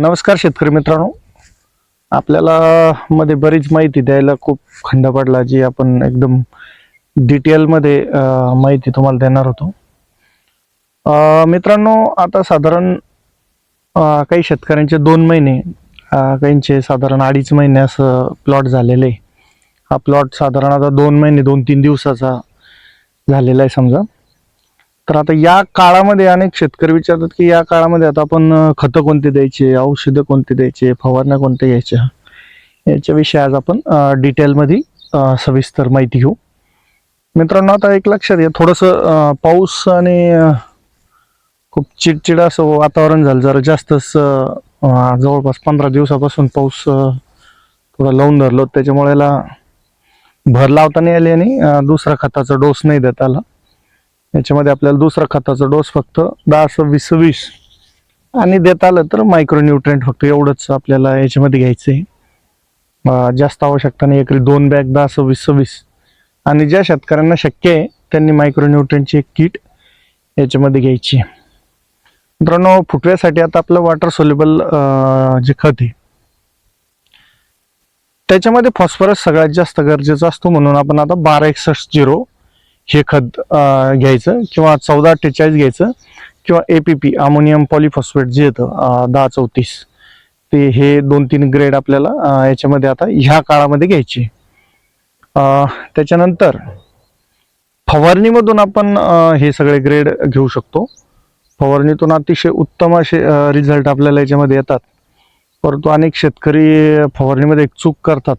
नमस्कार शेतकरी मित्रांनो. आपल्याला मध्ये बरीच माहिती द्यायला खूप खंड पडला जी आपण एकदम डिटेलमध्ये माहिती तुम्हाला देणार होतो. मित्रांनो आता साधारण काही शेतकऱ्यांचे दोन महिने काहींचे साधारण अडीच महिने असं प्लॉट झालेले आहे. हा प्लॉट साधारण आता दोन महिने दोन तीन दिवसाचा झालेला आहे समजा. तर आता या काळामध्ये अनेक शेतकरी विचारतात की या काळामध्ये आता आपण खतं कोणती द्यायची औषधं कोणते द्यायचे फवारण्या कोणत्या घ्यायच्या? याच्याविषयी आज आपण डिटेलमध्ये सविस्तर माहिती घेऊ. मित्रांनो आता एक लक्षात घ्या थोडंसं पाऊस आणि खूप चिडचिड असं वातावरण झालं. जरा जास्तच जवळपास पंधरा दिवसापासून पाऊस थोडा लावून धरलो त्याच्यामुळे याला भर लावता नाही आली आणि दुसरा खताचा डोस नाही देत आला. याच्यामध्ये आपल्याला दुसरा खताचा डोस फक्त दहा सव्वीस वीस आणि देता आलं तर मायक्रोन्यूट्रेंट फक्त एवढंच आपल्याला याच्यामध्ये घ्यायचं आहे जास्त आवश्यकता नाही एकरी दोन बॅग दहा सव्वीस सव्वीस आणि ज्या शेतकऱ्यांना शक्य आहे त्यांनी मायक्रोन्यूट्रेंटची एक किट याच्यामध्ये घ्यायची. आहे. मित्रांनो फुटव्यासाठी आता आपलं वॉटर सोल्युबल जे खत आहे त्याच्यामध्ये फॉस्फरस सगळ्यात जास्त गरजेचा असतो म्हणून आपण आता बारा एकसष्ट झिरो हे खत घ्यायचं किंवा चौदा अठ्ठेचाळीस घ्यायचं किंवा A P P ammonium polyphosphate जे येतं दहा चौतीस ते हे दोन तीन ग्रेड आपल्याला याच्यामध्ये आता ह्या काळामध्ये घ्यायचे. त्याच्यानंतर फवारणीमधून आपण हे सगळे ग्रेड घेऊ शकतो. फवारणीतून अतिशय उत्तम असे रिझल्ट आपल्याला याच्यामध्ये येतात. परंतु अनेक शेतकरी फवारणीमध्ये एक चूक करतात.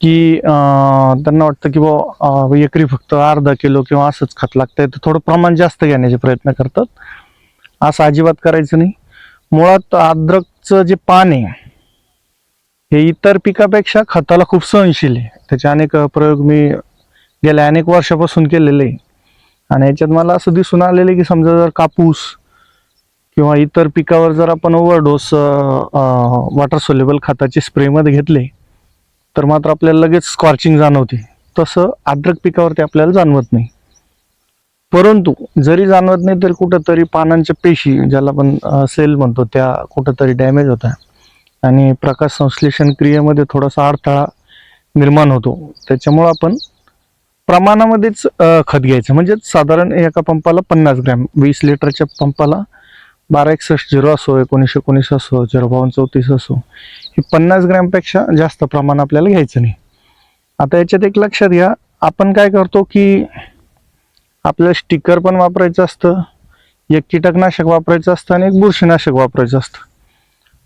की त्यांना वाटतं की बुवा एकरी फक्त अर्धा किलो किंवा असंच खत लागतंय. तर थोडं प्रमाण जास्त घेण्याचे प्रयत्न करतात. असं अजिबात करायचं नाही. मुळात अद्रकचं जे पान आहे हे इतर पिकापेक्षा खताला खूप सहनशील आहे. त्याचे अनेक प्रयोग मी गेल्या अनेक वर्षापासून केलेले आहे. आणि याच्यात मला असं दिसून आलेलं आहे की समजा जर कापूस किंवा इतर पिकावर जर आपण ओव्हरडोस वॉटर सोल्युबल खताचे स्प्रेमध्ये घेतले तर मात्र आपल्याला लगेच स्कॉर्चिंग जाणवते. तसं अद्रक पिकावरती आपल्याला जाणवत नाही. परंतु जरी जाणवत नाही तरी कुठंतरी पानांच्या पेशी ज्याला आपण सेल म्हणतो त्या कुठंतरी डॅमेज होत्या आणि प्रकाश संश्लेषण क्रियेमध्ये थोडासा अडथळा निर्माण होतो. त्याच्यामुळं आपण प्रमाणामध्येच खत घ्यायचं. म्हणजे साधारण एका पंपाला पन्नास ग्रॅम वीस लिटरच्या पंपाला बारा एकसष्ट झिरो असो एकोणीसशे एकोणीस असो झिरो बावन्न चौतीस असो हे पन्नास ग्रॅमपेक्षा जास्त प्रमाण आपल्याला घ्यायचं नाही. आता याच्यात एक लक्षात घ्या आपण काय करतो की आपल्याला स्टिकर पण वापरायचं असतं एक कीटकनाशक वापरायचं असतं आणि एक बुरशीनाशक वापरायचं असतं.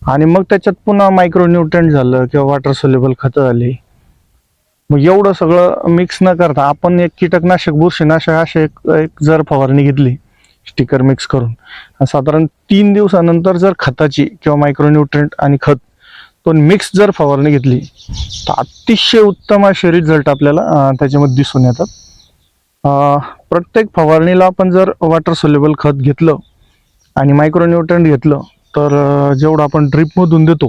आणि मग त्याच्यात पुन्हा मायक्रोन्यूट्रंट झालं किंवा वॉटर सोल्युबल खतं झाली मग एवढं सगळं मिक्स न करता आपण एक कीटकनाशक बुरशीनाशक असे एक एक जर फवारणी घेतली स्टिकर मिक्स करून. साधारण तीन दिवसानंतर जर खताची किंवा मायक्रोन्यूट्रंट आणि खत पण मिक्स जर फवारणी घेतली तर अतिशय उत्तम असे रिझल्ट आपल्याला त्याच्यामध्ये दिसून येतात. प्रत्येक फवारणीला आपण जर वॉटर सोलेबल खत घेतलं आणि मायक्रोन्युट्रंट घेतलं तर जेवढं आपण ड्रीपमधून देतो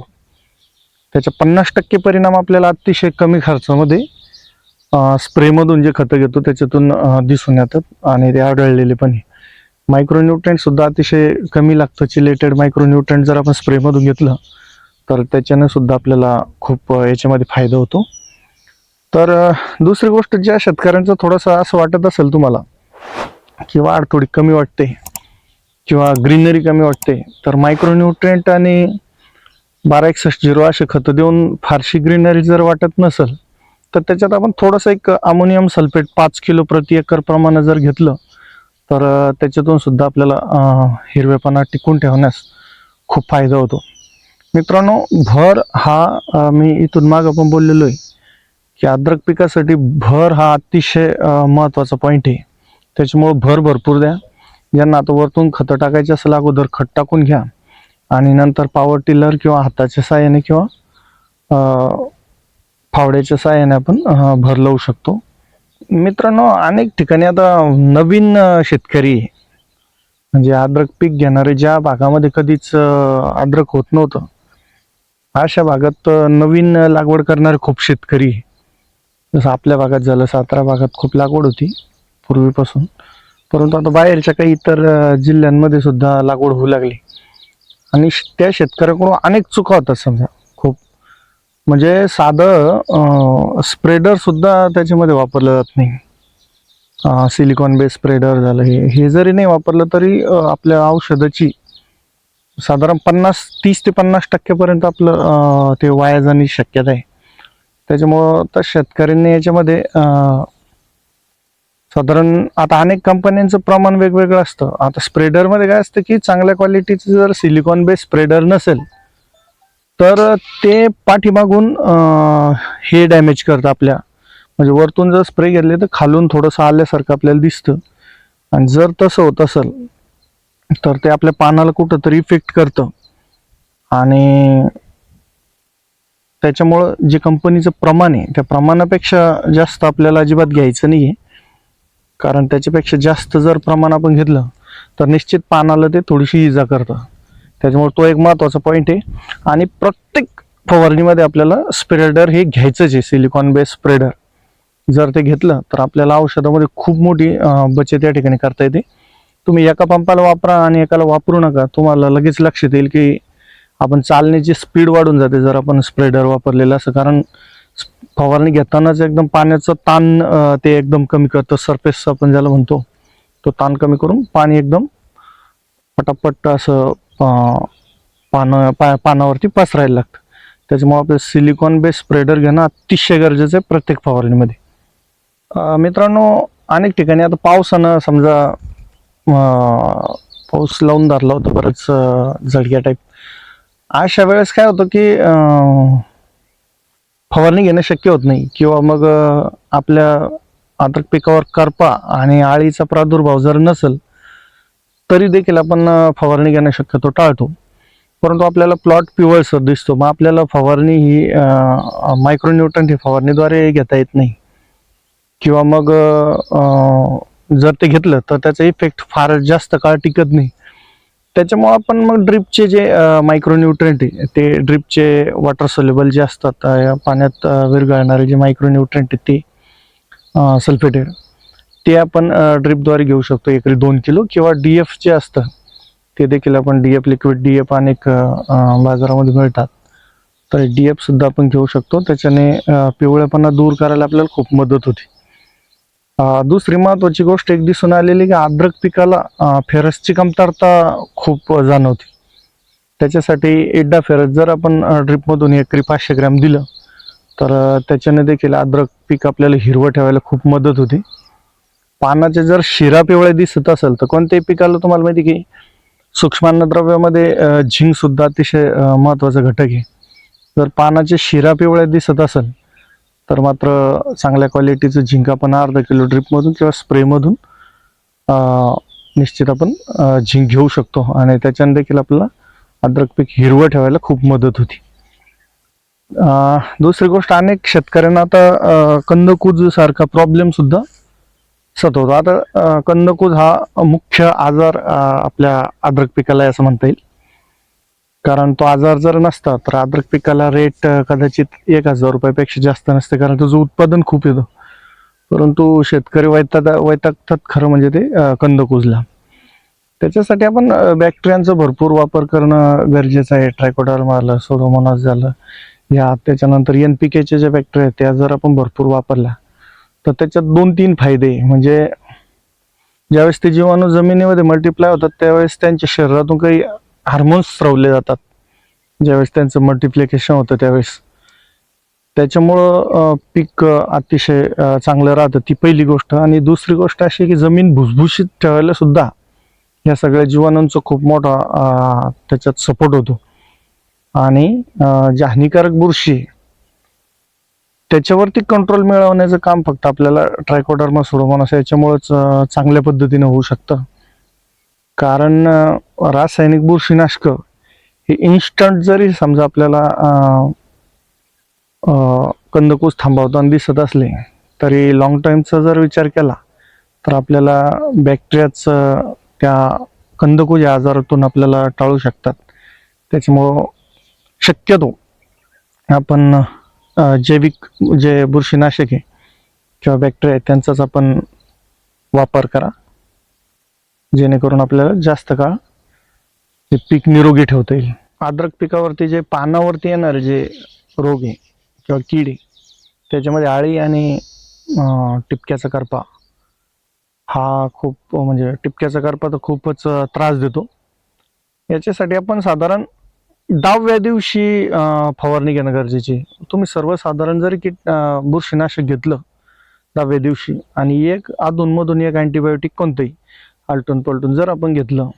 त्याच्या पन्नास टक्के परिणाम आपल्याला अतिशय कमी खर्चामध्ये स्प्रेमधून जे खतं घेतो त्याच्यातून दिसून येतात आणि ते आढळलेले पण आहे. मायक्रोन्यूट्रंट सुद्धा अतिशय कमी लागतं. चिलेटेड मायक्रोन्यूट्रंट जर आपण स्प्रेमधून घेतलं तर त्याच्यानं सुद्धा आपल्याला खूप याच्यामध्ये फायदा होतो. तर दुसरी गोष्ट ज्या शेतकऱ्यांचं थोडंसं असं वाटत असेल तुम्हाला की वाढ थोडी कमी वाटते किंवा ग्रीनरी कमी वाटते तर मायक्रोन्यूट्रेंट आणि बारा एकसष्ट झिरो असे खतं देऊन फारशी ग्रीनरी जर वाटत नसेल तर त्याच्यात आपण थोडंसं एक अमोनियम सल्फेट पाच किलो प्रति एकर प्रमाणात जर घेतलं तर त्याच्यातून सुद्धा आपल्याला हिरवेपणा टिकून ठेवण्यास खूप फायदा होतो. मित्रांनो भर हा मी इथून मागं पण बोललेलो आहे की अद्रक पिकासाठी भर हा अतिशय महत्त्वाचा पॉईंट आहे. त्याच्यामुळं भर भरपूर द्या. ज्यांना आता वरतून खतं टाकायचे असेल अगोदर खत टाकून घ्या. आणि नंतर पावर टिलर किंवा हाताच्या साहाय्याने किंवा फावड्याच्या साहाय्याने आपण भर लावू शकतो. मित्रांनो अनेक ठिकाणी आता नवीन शेतकरी म्हणजे अद्रक पीक घेणारे ज्या भागामध्ये कधीच अद्रक होत नव्हतं अशा भागात नवीन लागवड करणारे खूप शेतकरी जसं आपल्या भागात झालं सातारा भागात खूप लागवड होती पूर्वीपासून. परंतु आता बाहेरच्या काही इतर जिल्ह्यांमध्ये सुद्धा लागवड होऊ लागली. आणि श- त्या शेतकऱ्याकडून अनेक चुका होतात समजा. म्हणजे साधं स्प्रेडर सुद्धा त्याच्यामध्ये वापरलं जात नाही. सिलिकॉन बेस स्प्रेडर झालं हे. हे जरी नाही वापरलं तरी आपल्या औषधाची साधारण पन्नास तीस ते पन्नास टक्क्यापर्यंत आपलं ते वाया जाण्याची शक्यता आहे. त्याच्यामुळं तर शेतकऱ्यांनी याच्यामध्ये साधारण आता अनेक कंपन्यांचं प्रमाण वेगवेगळं असतं. आता स्प्रेडरमध्ये काय असतं की चांगल्या क्वालिटीचं जर सिलिकॉन बेस स्प्रेडर नसेल तर ते पाठीमागून हे डॅमेज करतं आपल्या. म्हणजे वरतून जर स्प्रे घेतले तर खालून थोडंसं आल्यासारखं आपल्याला दिसतं. आणि जर तसं होत असेल तर ते आपल्या पानाला कुठंतरी इफेक्ट करतं. आणि त्याच्यामुळं जे कंपनीचं प्रमाण आहे त्या प्रमाणापेक्षा जास्त आपल्याला अजिबात घ्यायचं नाही आहे कारण त्याच्यापेक्षा जास्त जर प्रमाण आपण घेतलं तर निश्चित पानाला ते थोडीशी इजा करतं. त्याच्यामुळे तो एक महत्त्वाचा पॉईंट आहे. आणि प्रत्येक फवारणीमध्ये आपल्याला स्प्रेडर हे घ्यायचंच आहे सिलिकॉन बेस स्प्रेडर जर ते घेतलं तर आपल्याला औषधामध्ये खूप मोठी बचत या ठिकाणी करता येते. तुम्ही एका पंपाला वापरा आणि एकाला वापरू नका. तुम्हाला लगेच लक्षात येईल की आपण चालण्याची स्पीड वाढून जाते जर आपण स्प्रेडर वापरलेलं असं. कारण फवारणी घेतानाच एकदम पाण्याचं ताण ते एकदम कमी करतं. सरफेस आपण ज्याला म्हणतो तो ताण कमी करून पाणी एकदम पटापट असं पानं पा पानावरती पसरायला लागतं. त्याच्यामुळे आपलं सिलिकॉन बेस स्प्रेडर घेणं अतिशय गरजेचं आहे प्रत्येक फवारणीमध्ये. मित्रांनो अनेक ठिकाणी आता पावसानं समजा पाऊस लावून धरला होता बरंच झडक्या टाईप अशा वेळेस काय होतं की फवारणी घेणं शक्य होत नाही. किंवा मग आपल्या अद्रक पिकावर करपा आणि आळीचा प्रादुर्भाव जर नसेल तरी देखील आपण फवारणी घेणं शक्यतो टाळतो. परंतु आपल्याला प्लॉट पिवळसर दिसतो. मग आपल्याला फवारणी ही मायक्रोन्यूट्रंट ही फवारणीद्वारे घेता येत नाही. किंवा मग जर ते घेतलं तर त्याचा इफेक्ट फार जास्त काळ टिकत नाही. त्याच्यामुळं आपण मग ड्रिपचे जे मायक्रोन्यूट्रेंट आहे ते ड्रिपचे वॉटर सोल्युबल जे असतात पाण्यात विरघळणारे जे मायक्रोन्यूट्रेंट आहे ते सल्फेटेड ते आपण ड्रिपद्वारे घेऊ शकतो एकरी दोन किलो किंवा डी एफ जे असतं ते देखील आपण D F liquid D F अनेक बाजारामध्ये मिळतात. तर डी एफ सुद्धा आपण घेऊ शकतो. त्याच्याने पिवळेपणा दूर करायला आपल्याला खूप मदत होते. दुसरी महत्वाची गोष्ट एक दिसून आलेली की अद्रक पिकाला फेरसची कमतरता खूप जाणवते. त्याच्यासाठी एड्डा फेरस जर आपण ड्रिपमधून एकरी पाचशे ग्रॅम दिलं तर त्याच्याने देखील अद्रक पीक आपल्याला हिरवं ठेवायला खूप मदत होते. पानाचे जर शिरा पिवळे दिसत असेल तर कोणत्याही पिकाला तुम्हाला माहिती की सूक्ष्मान्नद्रव्यामध्ये झिंक सुद्धा अतिशय अं, महत्त्वाचा घटक आहे. जर पानाचे शिरा पिवळे दिसत असेल तर मात्र चांगल्या क्वालिटीचं झिंक आपण अर्धा किलो ड्रिपमधून किंवा स्प्रेमधून निश्चित आपण झिंक घेऊ शकतो. आणि त्याच्याने देखील आपल्याला अद्रक पीक हिरवं ठेवायला खूप मदत होती. दुसरी गोष्ट अनेक शेतकऱ्यांना आता अं, कंदकूज सारखा प्रॉब्लेम सुद्धा सतवतो आता कंदकूज हा मुख्य आजार आपल्या अद्रक पिकाला असं म्हणता येईल. कारण तो आजार जर नसता तर अद्रक पिकाला रेट कदाचित एक हजार रुपयापेक्षा जास्त नसते कारण त्याचं उत्पादन खूप येतं. परंतु शेतकरी वैताग वैतागतात खरं म्हणजे ते कंदकूजला कंदकुजला त्याच्यासाठी आपण बॅक्टेरियांचा भरपूर वापर करणं गरजेचं आहे. ट्रायकोडाल मारलं सोडोमोनास झालं. या त्याच्यानंतर एन पी केच्या ज्या बॅक्टेरिया आहेत त्या जर आपण भरपूर वापरल्या तर त्याच्यात दोन तीन फायदे म्हणजे ज्यावेळेस ते जीवाणू जमिनीमध्ये मल्टिप्लाय होतात त्यावेळेस त्यांच्या शरीरातून काही हार्मोन्स स्रवले जातात. ज्यावेळेस त्यांचं मल्टिप्लिकेशन होतं त्यावेळेस. त्याच्यामुळं पीक अतिशय चांगलं राहतं. ती पहिली गोष्ट. आणि दुसरी गोष्ट अशी आहे की जमीन भुसभुशीत ठेवायला सुद्धा या सगळ्या जीवाणूंचा खूप मोठा त्याच्यात सपोर्ट होतो. आणि जे हानिकारक बुरशी त्याच्यावरती कंट्रोल मिळवण्याचं काम फक्त आपल्याला ट्रायकोडर्मा सुडोमोनास याच्यामुळेच चांगल्या पद्धतीने होऊ शकतं. कारण रासायनिक बुरशीनाशक हे इन्स्टंट जरी समजा आपल्याला कंदकूस थांबवताना दिसत असले तरी लॉंग टाईमचा जर विचार केला तर आपल्याला बॅक्टेरियाचं त्या कंदकूज या आजारातून आपल्याला टाळू शकतात. त्याच्यामुळं शक्यतो आपण जैविक जे बुरशीनाशक आहे किंवा बॅक्टेरिया आहेत त्यांचाच आपण वापर करा. जेणेकरून आपल्याला जास्त काळ ते पीक निरोगी ठेवता येईल. अद्रक पिकावरती जे पानावरती येणारे जे रोग आहे किंवा कीड आहे त्याच्यामध्ये आळी आणि टिपक्याचा करपा हा खूप म्हणजे टिपक्याचा करपा तर खूपच त्रास देतो. याच्यासाठी आपण साधारण दहाव्या दिवशी फवारणी घेणं गरजेची आहे. तुम्ही सर्वसाधारण जरी की बुरशीनाशक घेतलं दहाव्या दिवशी आणि एक अधूनमधून एक अँटीबायोटिक कोणतंही आलटून पलटून जर आपण घेतलं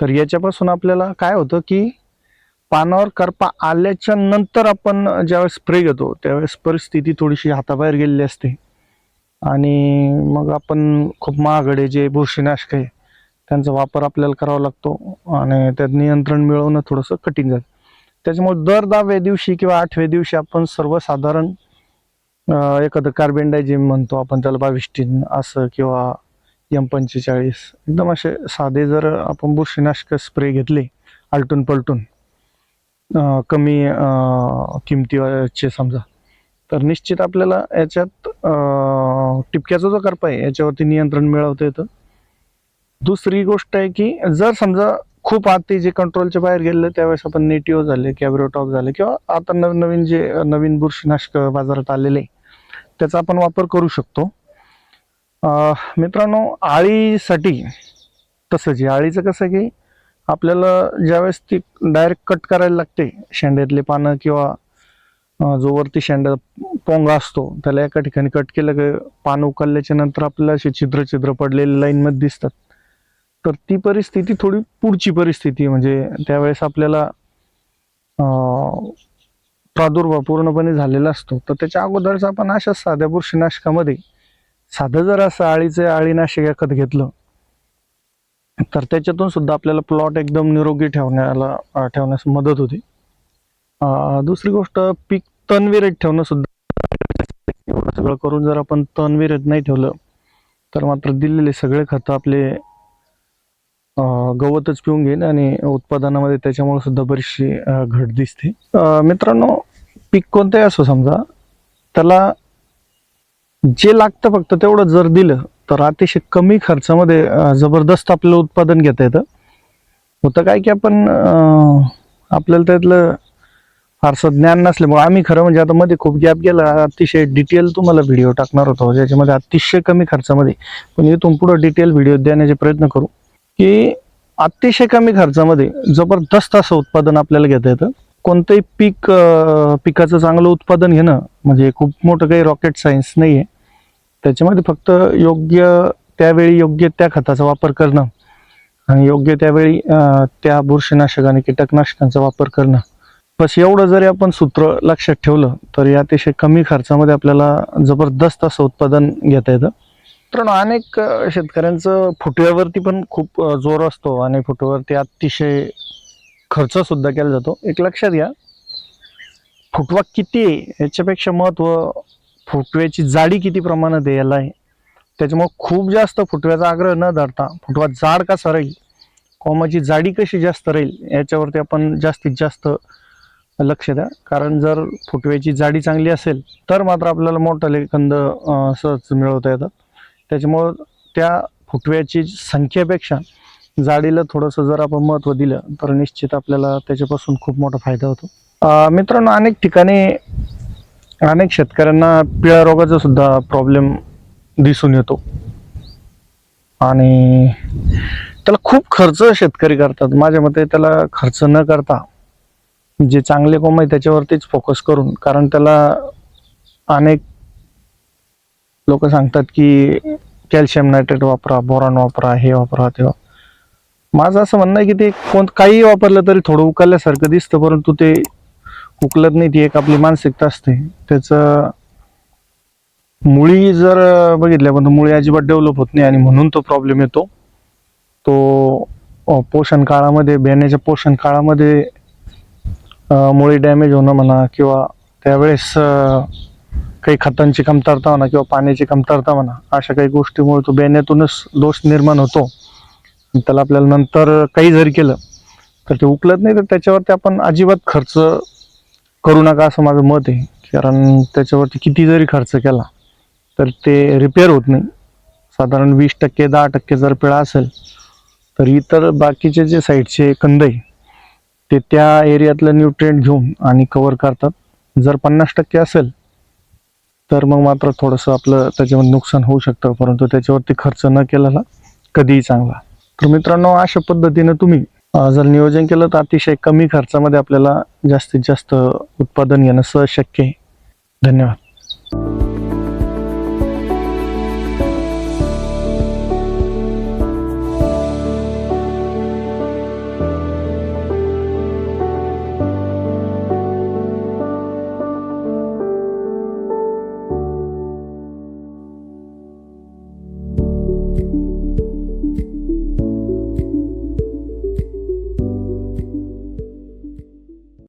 तर याच्यापासून आपल्याला काय होतं की पानावर करपा आल्याच्यानंतर आपण ज्यावेळेस स्प्रे घेतो त्यावेळेस परिस्थिती थोडीशी हाताबाहेर गेलेली असते आणि मग आपण खूप महागडे जे बुरशीनाशक आहे त्यांचा वापर आपल्याला करावा लागतो आणि त्यात नियंत्रण मिळवणं थोडंसं कठीण जातं त्याच्यामुळे दर दहाव्या दिवशी किंवा आठव्या दिवशी आपण सर्वसाधारण एखादं एखादं कार्बेंडायझिम म्हणतो आपण त्याला बाविस्टीन असं किंवा एम पंचेचाळीस एकदम असे साधे जर आपण बुरशीनाशक स्प्रे घेतले आलटून पलटून कमी किमतीचे समजा तर निश्चित आपल्याला याच्यात टिपक्याचा जो करपा आहे याच्यावरती नियंत्रण मिळवता येतं. दुसरी गोष्ट आहे की जर समजा खूप आती जे कंट्रोलच्या बाहेर गेले त्यावेळेस आपण नेटिओ झाले कॅब्रोटॉप झाले किंवा आता नवीन नवीन जे नवीन बुरशीनाशक बाजारात आलेले त्याचा आपण वापर करू शकतो. मित्रांनो आळीसाठी तसंच आहे आळीचं कसं आहे की आपल्याला ज्यावेळेस ती डायरेक्ट कट करायला लागते शेंड्यातले पानं किंवा जो वरती शेंडा पोंगा असतो त्याला एका ठिकाणी कट केलं की पान उकलल्याच्या नंतर आपल्याला असे छिद्र छिद्र पडलेले लाईनमध्ये दिसतात. तर ती परिस्थिती थोडी पुढची परिस्थिती म्हणजे त्यावेळेस आपल्याला प्रादुर्भाव पूर्णपणे झालेला असतो. तर त्याच्या अगोदरच आपण अशा साध्या बुरशीनाशकामध्ये साधं जर असं आळीचं आळीनाशक एखादं घेतलं तर त्याच्यातून सुद्धा आपल्याला प्लॉट एकदम निरोगी ठेवण्याला ठेवण्यास मदत होते. दुसरी गोष्ट पीक तणविरत ठेवणं सुद्धा सगळं करून जर आपण तणविरहित नाही ठेवलं तर मात्र दिलेले सगळे खतं आपले गवतच पिऊन घेईन आणि उत्पादनामध्ये त्याच्यामुळे सुद्धा बरीचशी घट दिसते. मित्रांनो पीक कोणतंही असो समजा त्याला जे लागतं फक्त तेवढं जर दिलं तर अतिशय कमी खर्चामध्ये जबरदस्त आपल्याला उत्पादन घेता येतं. होतं काय की आपण आपल्याला त्यातलं फारसं ज्ञान नसल्यामुळे आम्ही खरं म्हणजे आता मध्ये खूप गॅप गेला अतिशय डिटेल तुम्हाला व्हिडिओ टाकणार होतो ज्याच्यामध्ये अतिशय कमी खर्चामध्ये. पण इथून पुढे डिटेल व्हिडिओ देण्याचे प्रयत्न करू. की अतिशय कमी खर्चामध्ये जबरदस्त असं उत्पादन आपल्याला घेता येतं. कोणतंही पीक पिकाचं चांगलं उत्पादन घेणं म्हणजे खूप मोठं काही रॉकेट सायन्स नाही आहे त्याच्यामध्ये फक्त योग्य त्यावेळी योग्य त्या खताचा वापर करणं आणि योग्य त्यावेळी त्या बुरशीनाशक आणि कीटकनाशकांचा वापर करणं. बस एवढं जरी आपण सूत्र लक्षात ठेवलं तरी अतिशय कमी खर्चामध्ये आपल्याला जबरदस्त असं उत्पादन घेता येतं. मित्रांनो अनेक शेतकऱ्यांचं फुटव्यावरती पण खूप जोर असतो आणि फुटव्यावरती अतिशय खर्चसुद्धा केला जातो. एक लक्षात घ्या फुटवा किती आहे याच्यापेक्षा महत्त्व फुटव्याची जाडी किती प्रमाणात आहे याला आहे. त्याच्यामुळं खूप जास्त फुटव्याचा आग्रह न धरता फुटवा जाड कसा राहील कोमाची जाडी कशी जास्त राहील याच्यावरती आपण जास्तीत जास्त लक्ष द्या. कारण जर फुटव्याची जाडी चांगली असेल तर मात्र आपल्याला मोठाले कंद सहज मिळवता येतात त्याच्यामुळं त्या फुटव्याची संख्येपेक्षा जाडीला थोडंसं जर आपण महत्त्व दिलं तर निश्चित आपल्याला त्याच्यापासून खूप मोठा फायदा होतो. मित्रांनो अनेक ठिकाणी अनेक शेतकऱ्यांना पिळ्या रोगाचा सुद्धा प्रॉब्लेम दिसून येतो. आणि त्याला खूप खर्च शेतकरी करतात. माझ्या मते त्याला खर्च न करता जे चांगले कोंब आहे त्याच्यावरतीच फोकस करून कारण त्याला अनेक लोक सांगतात की कॅल्शियम नायट्रेट वापरा बोरॉन वापरा हे वापरा ते माझं असं म्हणणं आहे की ते कोण काही वापरलं तरी थोडं उकलल्यासारखं दिसतं परंतु ते उकलत नाही ती एक आपली मानसिकता असते. त्याचं मुळी जर बघितल्या पण मुळी अजिबात डेव्हलप होत नाही आणि म्हणून तो प्रॉब्लेम येतो. तो पोषण काळामध्ये बियाण्याच्या पोषण काळामध्ये मुळी डॅमेज होणं म्हणा किंवा त्यावेळेस काही खतांची कमतरता म्हणा किंवा पाण्याची कमतरता म्हणा अशा काही गोष्टीमुळे तो बियाण्यातूनच दोष निर्माण होतो. त्याला आपल्याला नंतर काही जरी केलं तर ते उकलत नाही तर त्याच्यावरती आपण अजिबात खर्च करू नका असं माझं मत आहे. कारण त्याच्यावरती किती जरी खर्च केला तर ते रिपेअर होत नाही. साधारण वीस टक्के दहा टक्के जर पिळा असेल तर इतर बाकीचे जे साईडचे कंद आहे ते त्या एरियातलं न्यूट्रिएंट घेऊन आणि कवर करतात. जर पन्नास टक्के असेल तर मग मात्र थोडंसं आपलं त्याच्यामध्ये नुकसान होऊ शकतं परंतु त्याच्यावरती खर्च न केलेला कधीही चांगला. तर मित्रांनो अशा पद्धतीनं तुम्ही जर नियोजन केलं तर अतिशय कमी खर्चामध्ये आपल्याला जास्तीत जास्त उत्पादन घेणं सहज शक्य आहे. धन्यवाद.